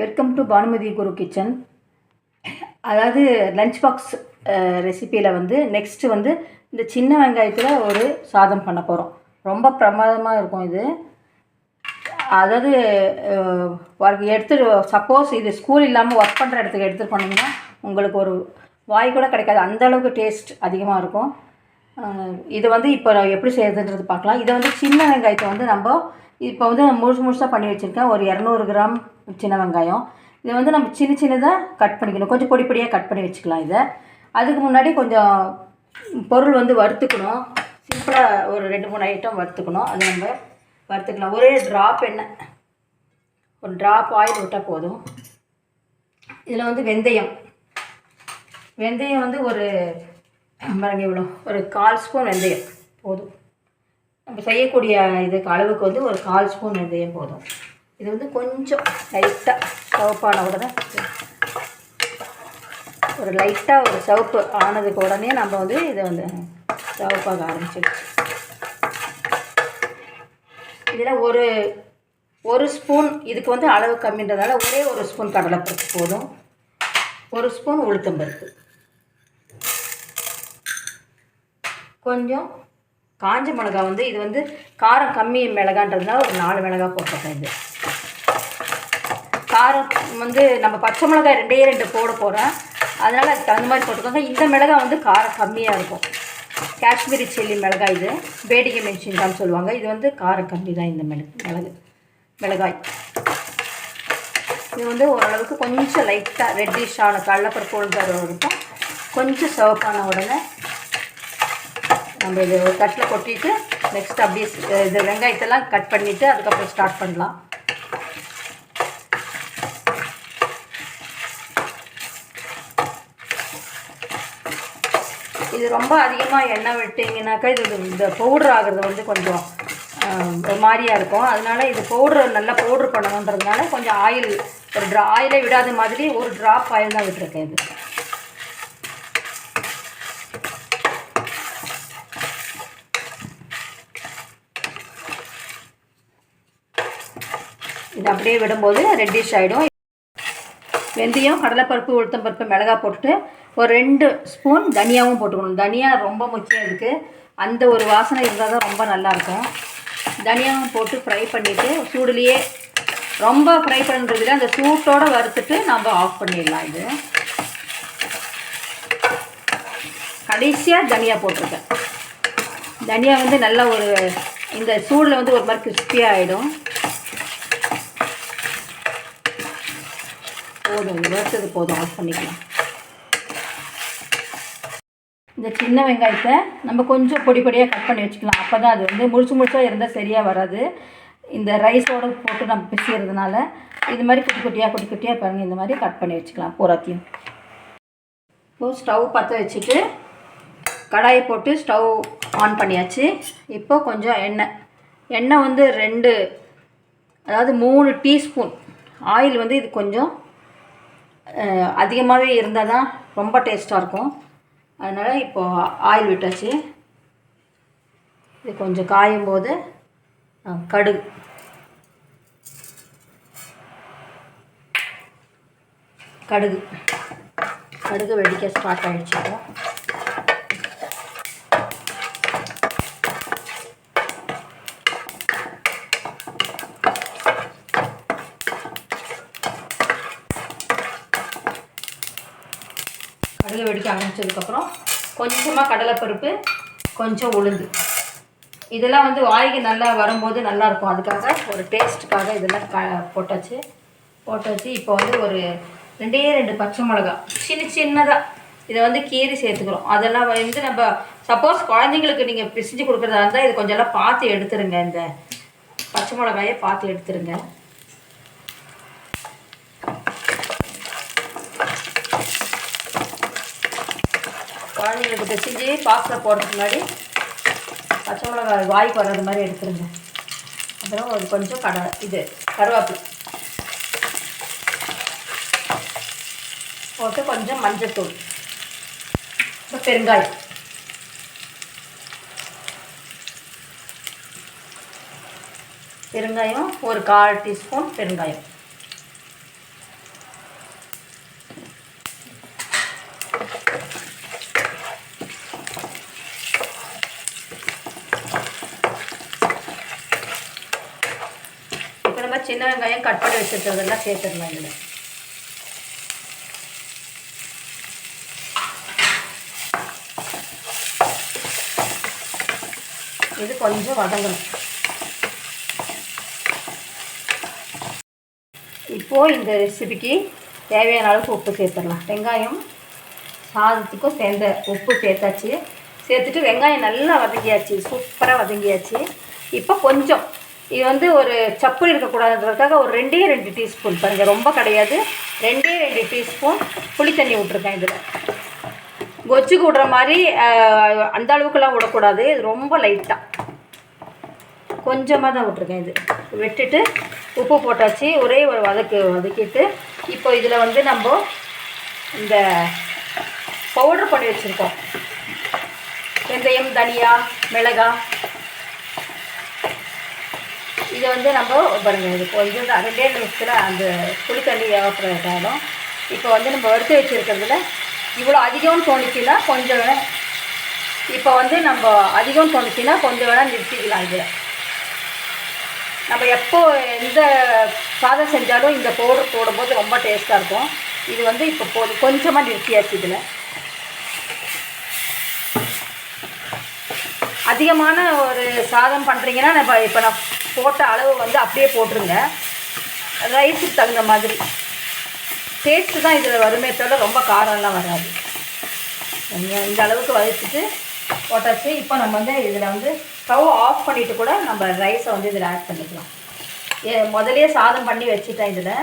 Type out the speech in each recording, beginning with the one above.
Welcome to Bhanumathi Guru kitchen. அதாவது lunch box ரெசிப்பியில் வந்து நெக்ஸ்ட்டு வந்து இந்த சின்ன வெங்காயத்தில் ஒரு சாதம் பண்ண போகிறோம் ரொம்ப பிரமாதமாக இருக்கும் இது. அதாவது எடுத்துகிட்டு சப்போஸ் இது ஸ்கூல் இல்லாமல் ஒர்க் பண்ணுற இடத்துக்கு எடுத்துகிட்டு போனீங்கன்னா உங்களுக்கு ஒரு வாய் கூட கிடைக்காது. அந்தளவுக்கு டேஸ்ட் அதிகமாக இருக்கும். இது வந்து இப்போ நான் எப்படி செய்கிறதுன்றது பார்க்கலாம். இதை வந்து சின்ன வெங்காயத்தை வந்து நம்ம இப்போ வந்து நான் முழுசு முழுசாக பண்ணி வச்சுருக்கேன். ஒரு இரநூறு கிராம் சின்ன வெங்காயம். இதை வந்து நம்ம சின்ன சின்னதாக கட் பண்ணிக்கணும். கொஞ்சம் பொடி பொடியாக கட் பண்ணி வச்சுக்கலாம் இதை. அதுக்கு முன்னாடி கொஞ்சம் பொருள் வந்து வறுத்துக்கணும். சிம்பிளாக ஒரு ரெண்டு மூணு ஐட்டம் வறுத்துக்கணும். அது நம்ம வறுத்துக்கலாம். ஒரே ட்ராப் எண்ணெய். ஒரு ட்ராப் ஆயில் விட்டால் போதும். இதில் வந்து வெந்தயம். வெந்தயம் வந்து ஒரு பாருங்கள் இவ்வளோ ஒரு கால் ஸ்பூன் வெந்தயம் போதும். நம்ம செய்யக்கூடிய இதுக்கு அளவுக்கு வந்து ஒரு கால் ஸ்பூன் வெந்தயம் போதும். இது வந்து கொஞ்சம் லைட்டாக சிவப்பான உடனே ஒரு லைட்டாக ஒரு சிவப்பு ஆனதுக்கு உடனே நம்ம வந்து இதை வந்து சிவப்பாக ஆரம்பிச்சிடுச்சு இதில் ஒரு ஒரு ஸ்பூன் இதுக்கு வந்து அளவு கம்மின்றதால ஒரே ஒரு ஸ்பூன் கடலைப்பருப்பு போதும். ஒரு ஸ்பூன் உளுத்தம்பருப்பு. கொஞ்சம் காஞ்ச மிளகாய் வந்து இது வந்து காரம் கம்மி மிளகான்றதுனால ஒரு நாலு மிளகாய் போட்டிருக்கேன் இது. காரம் வந்து நம்ம பச்சை மிளகாய் ரெண்டே ரெண்டு போட போகிறோம் அதனால் அதுக்கு தகுந்த மாதிரி போட்டுக்கோங்க. இந்த மிளகாய் வந்து காரம் கம்மியாக இருக்கும். காஷ்மீரி சில்லி மிளகாய் இது. வேடிக்கை மென்ஷின்கான்னு சொல்லுவாங்க. இது வந்து காரம் கம்மி தான் இந்த மிளகு மிளகு மிளகாய். இது வந்து ஓரளவுக்கு கொஞ்சம் லைட்டாக ரெட்டிஷான கடலப்பருப்பு உளுந்தர இருக்கும் கொஞ்சம் சிவப்பான உடனே நம்ம இது ஒரு தட்டில் கொட்டிட்டு நெக்ஸ்ட் அப்படியே இது வெங்காயத்தெல்லாம் கட் பண்ணிவிட்டு அதுக்கப்புறம் ஸ்டார்ட் பண்ணலாம். இது ரொம்ப அதிகமாக எண்ணெய் விட்டிங்கனாக்கா இது இந்த பவுடர் ஆகிறது வந்து கொஞ்சம் ஒரு மாதிரியாக இருக்கும். அதனால இது பவுடர் நல்லா பவுடர் பண்ணணுன்றதுனால கொஞ்சம் ஆயில் ஒரு ட்ரா ஆயிலே விடாத மாதிரி ஒரு ட்ராப் ஆயில் தான் விட்டுருக்கேன் இது இது அப்படியே விடும்போது ரெட்டிஷ் ஆகிடும் வெந்தயம் கடலைப்பருப்பு உளுத்தம்பருப்பு மிளகாய் போட்டுட்டு ஒரு ரெண்டு ஸ்பூன் தனியாவும் போட்டுக்கணும். தனியா ரொம்ப முக்கியம் இருக்குது அந்த ஒரு வாசனை இருந்தால் தான் ரொம்ப நல்லாயிருக்கும் தனியாவும் போட்டு ஃப்ரை பண்ணிவிட்டு சூடுலேயே ரொம்ப ஃப்ரை பண்ணுறதுல அந்த சூட்டோடு வறுத்துட்டு நம்ம ஆஃப் பண்ணிடலாம் இது. கடைசியாக தனியா போட்டிருக்கேன். தனியா வந்து நல்லா ஒரு இந்த சூடில் வந்து ஒரு மாதிரி கிறிஸ்பியாக ஆகிடும் போதும். இது வறுத்தது போதும். ஆஃப் பண்ணிக்கலாம். இந்த சின்ன வெங்காயத்தை நம்ம கொஞ்சம் பொடி பொடியாக கட் பண்ணி வச்சுக்கலாம். அப்போ தான் அது வந்து முழுச்சு முழுச்சாக இருந்தால் சரியாக வராது. இந்த ரைஸோடு போட்டு நம்ம பிசிக்கிறதுனால இது மாதிரி குட்டி குட்டியாக குட்டி குட்டியாக பாருங்கள் இந்த மாதிரி கட் பண்ணி வச்சுக்கலாம் பூராத்தையும் இப்போது ஸ்டவ் பற்ற வச்சுட்டு கடாயை போட்டு ஸ்டவ் ஆன் பண்ணியாச்சு. இப்போ கொஞ்சம் எண்ணெய். எண்ணெய் வந்து ரெண்டு அதாவது மூணு டீஸ்பூன். ஆயில் வந்து இது கொஞ்சம் அதிகமாகவே இருந்தால் தான் ரொம்ப டேஸ்ட்டாக இருக்கும். அதனால் இப்போது ஆயில் விட்டாச்சு. இது கொஞ்சம் காயும் போது கடுகு. கடுகு. கடுகு வெடிக்க ஸ்டார்ட் ஆகிடுச்சு கடுகு வெடிக்க ஆரம்பிச்சதுக்கப்புறம் கொஞ்சமாக கடலைப்பருப்பு கொஞ்சம் உளுந்து. இதெல்லாம் வந்து வாய்க்கு நல்லா வரும்போது நல்லாயிருக்கும். அதுக்காக ஒரு டேஸ்ட்டுக்காக இதெல்லாம் க போட்டாச்சு. போட்டாச்சு. இப்போ வந்து ஒரு ரெண்டே ரெண்டு பச்சை மிளகா. சின்ன சின்னதாக இதை வந்து கீறி சேர்த்துக்கிறோம். அதெல்லாம் வந்து நம்ம சப்போஸ் குழந்தைங்களுக்கு நீங்கள் பிசிஞ்சு கொடுக்குறதா இருந்தால் இது கொஞ்சம் எல்லாம் பார்த்து எடுத்துருங்க. இந்த பச்சை மிளகாயை பார்த்து எடுத்துருங்க. குழந்தைங்களுக்கு செஞ்சு பாக்ஸில் போடுறதுக்கு முன்னாடி பச்சை மிளகாய் வாய்க்கு வர்றது மாதிரி எடுத்துருங்க. அப்புறம் ஒரு கொஞ்சம் கடை இது கருவேப்பிலை. போட்டு கொஞ்சம் மஞ்சத்தூள். அப்புறம் பெருங்காயம். பெருங்காயம் ஒரு கால் டீஸ்பூன் பெருங்காயம். இப்போ நம்ம சின்ன வெங்காயம் கட் பண்ணி வச்சுருக்கிறதெல்லாம் சேர்த்துடலாம் இதில். இது கொஞ்சம் வதங்கணும். இப்போது இந்த ரெசிபிக்கு தேவையான அளவுக்கு உப்பு சேர்த்துடலாம். வெங்காயம் சாதத்துக்கும் சேர்ந்த உப்பு சேர்த்தாச்சு. சேர்த்துட்டு வெங்காயம் நல்லா வதங்கியாச்சு சூப்பராக வதங்கியாச்சு. இப்போ கொஞ்சம். இது வந்து ஒரு சப்பு இருக்கக்கூடாதுன்றதுக்காக ஒரு ரெண்டே ரெண்டு டீஸ்பூன் பாருங்கள் ரொம்ப கிடையாது. ரெண்டே ரெண்டு டீஸ்பூன் புளி தண்ணி விட்ருக்கேன் இதில். கொச்சு விடுற மாதிரி அந்த அளவுக்குலாம் விடக்கூடாது. இது ரொம்ப லைட்டாக கொஞ்சமாக தான் விட்ருக்கேன் இது. விட்டுட்டு உப்பு போட்டாச்சு. ஒரே ஒரு வதக்கு வதக்கிட்டு இப்போ இதில் வந்து நம்ம இந்த பவுடர் பண்ணி வச்சுருக்கோம். வெந்தயம் தனியா மிளகா. இதை வந்து நம்ம பாருங்க இது கொஞ்சம் தான் ரெண்டே நிமிஷத்தில் அந்த புளி தண்ணி எவாப்பரம் இப்போ வந்து நம்ம வறுத்து வச்சுருக்கிறதுல இவ்வளோ அதிகம்னு தோணுச்சுன்னா கொஞ்சம் வேணால் இப்போ வந்து நம்ம அதிகம் தோணுச்சுன்னா கொஞ்சம் வேணால் நிறுத்திக்கலாம் இதில் நம்ம எப்போ எந்த சாதம் செஞ்சாலும் இந்த பவுடர் போடும்போது ரொம்ப டேஸ்ட்டாக இருக்கும். இது வந்து இப்போ போதும் கொஞ்சமாக நிறுத்தியாச்சு இதில். அதிகமான ஒரு சாதம் பண்ணுறீங்கன்னா நம்ம இப்போ நான் போட்ட அளவு வந்து அப்படியே போட்டுருங்க. ரைஸுக்கு தகுந்த மாதிரி. டேஸ்ட்டு தான் இதில் வருமே தவிர ரொம்ப காரம்லாம் வராது. இந்த அளவுக்கு வதச்சிட்டு போட்டாச்சு இப்போ நம்ம வந்து இதில் வந்து ஸ்டவ் ஆஃப் பண்ணிவிட்டு கூட நம்ம ரைஸை வந்து இதில் ஆட் பண்ணிக்கலாம். ஏ சாதம் பண்ணி வச்சுட்டேன் இதில்.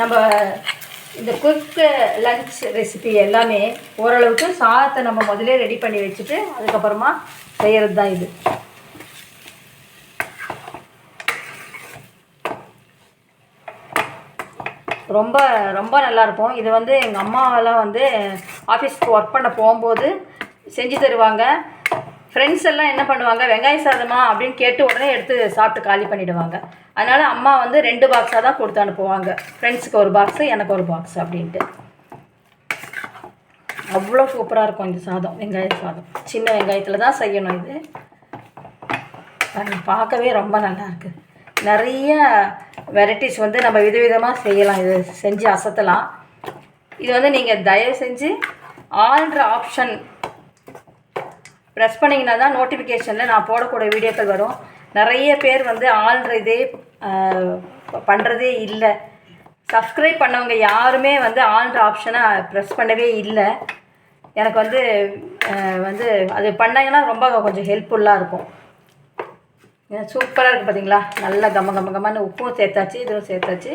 நம்ம இந்த குயிக் லஞ்ச் ரெசிபி எல்லாமே ஓரளவுக்கு சாதத்தை நம்ம முதல்ல ரெடி பண்ணி வச்சுட்டு அதுக்கப்புறமா செய்கிறது தான் இது. ரொம்ப ரொம்ப நல்லாயிருக்கும் இது வந்து எங்கள் அம்மாவெல்லாம் வந்து ஆஃபீஸ்க்கு ஒர்க் பண்ண போகும்போது செஞ்சு தருவாங்க. ஃப்ரெண்ட்ஸ் எல்லாம் என்ன பண்ணுவாங்க? வெங்காய சாதமா அப்படின்னு கேட்டு உடனே எடுத்து சாப்பிட்டு காலி பண்ணிடுவாங்க. அதனால் அம்மா வந்து ரெண்டு பாக்ஸாக தான் கொடுத்து அனுப்புவாங்க. ஃப்ரெண்ட்ஸுக்கு ஒரு பாக்ஸு எனக்கு ஒரு பாக்ஸ் அப்படின்ட்டு. அவ்வளோ சூப்பராக இருக்கும் இந்த சாதம் வெங்காய சாதம். சின்ன வெங்காயத்தில் தான் செய்யணும் இது. பார்க்கவே ரொம்ப நல்லா இருக்குது நிறைய வெரைட்டிஸ் வந்து நம்ம விதவிதமாக செய்யலாம். இது செஞ்சு அசத்தலாம். இது வந்து நீங்கள் தயவு செஞ்சு ஆல்ன்ற ஆப்ஷன் ப்ரெஸ் பண்ணிங்கன்னா தான் நோட்டிஃபிகேஷனில் நான் போடக்கூடிய வீடியோக்கள் வரும். நிறைய பேர் வந்து ஆள்றதே இதே பண்ணுறதே இல்லை. சப்ஸ்கிரைப் பண்ணவங்க யாருமே வந்து ஆள்ற ஆப்ஷனை ப்ரெஸ் பண்ணவே இல்லை. எனக்கு வந்து வந்து அது பண்ணாங்கன்னா ரொம்ப கொஞ்சம் ஹெல்ப்ஃபுல்லாக இருக்கும். சூப்பராக இருக்குது பார்த்தீங்களா நல்லா கம கம கமன்னு உப்பும் சேர்த்தாச்சு இதுவும் சேர்த்தாச்சு.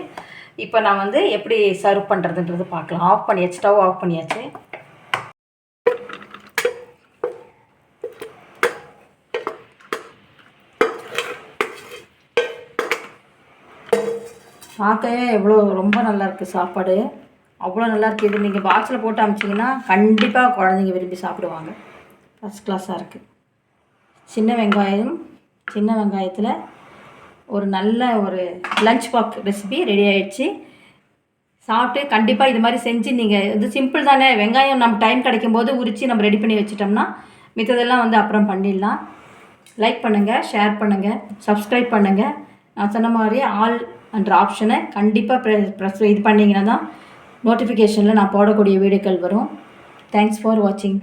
இப்போ நான் வந்து எப்படி சர்வ் பண்ணுறதுன்றது பார்க்கலாம். ஆஃப் பண்ணியாச்சு ஸ்டவ் ஆஃப் பண்ணியாச்சு. பார்க்கவே எவ்வளோ ரொம்ப நல்லா இருக்குது சாப்பாடு. அவ்வளோ நல்லா இருக்குது இது நீங்கள் பாக்ஸில் போட்டு அமிச்சிங்கன்னா கண்டிப்பாக குழந்தைங்க விரும்பி சாப்பிடுவாங்க. ஃபஸ்ட் கிளாஸாக இருக்குது சின்ன வெங்காயம் சின்ன வெங்காயத்தில் ஒரு நல்ல ஒரு லஞ்ச் பாக் ரெசிபி ரெடி ஆகிடுச்சு சாப்பிட்டு கண்டிப்பாக இது மாதிரி செஞ்சு நீங்கள் இது சிம்பிள் தானே. வெங்காயம் நம்ம டைம் கிடைக்கும் போது உரித்து நம்ம ரெடி பண்ணி வச்சிட்டோம்னா மித்ததெல்லாம் வந்து அப்புறம் பண்ணிடலாம். லைக் பண்ணுங்கள் ஷேர் பண்ணுங்கள் சப்ஸ்கிரைப் பண்ணுங்கள் நான் சொன்ன மாதிரி ஆல் என்ற ஆப்ஷனை கண்டிப்பாக ப்ரெஸ் ப்ரெஸ் இது பண்ணிங்கன்னா தான் நோட்டிஃபிகேஷனில் நான் போடக்கூடிய வீடியோக்கள் வரும். தேங்க்ஸ் ஃபார் வாட்சிங்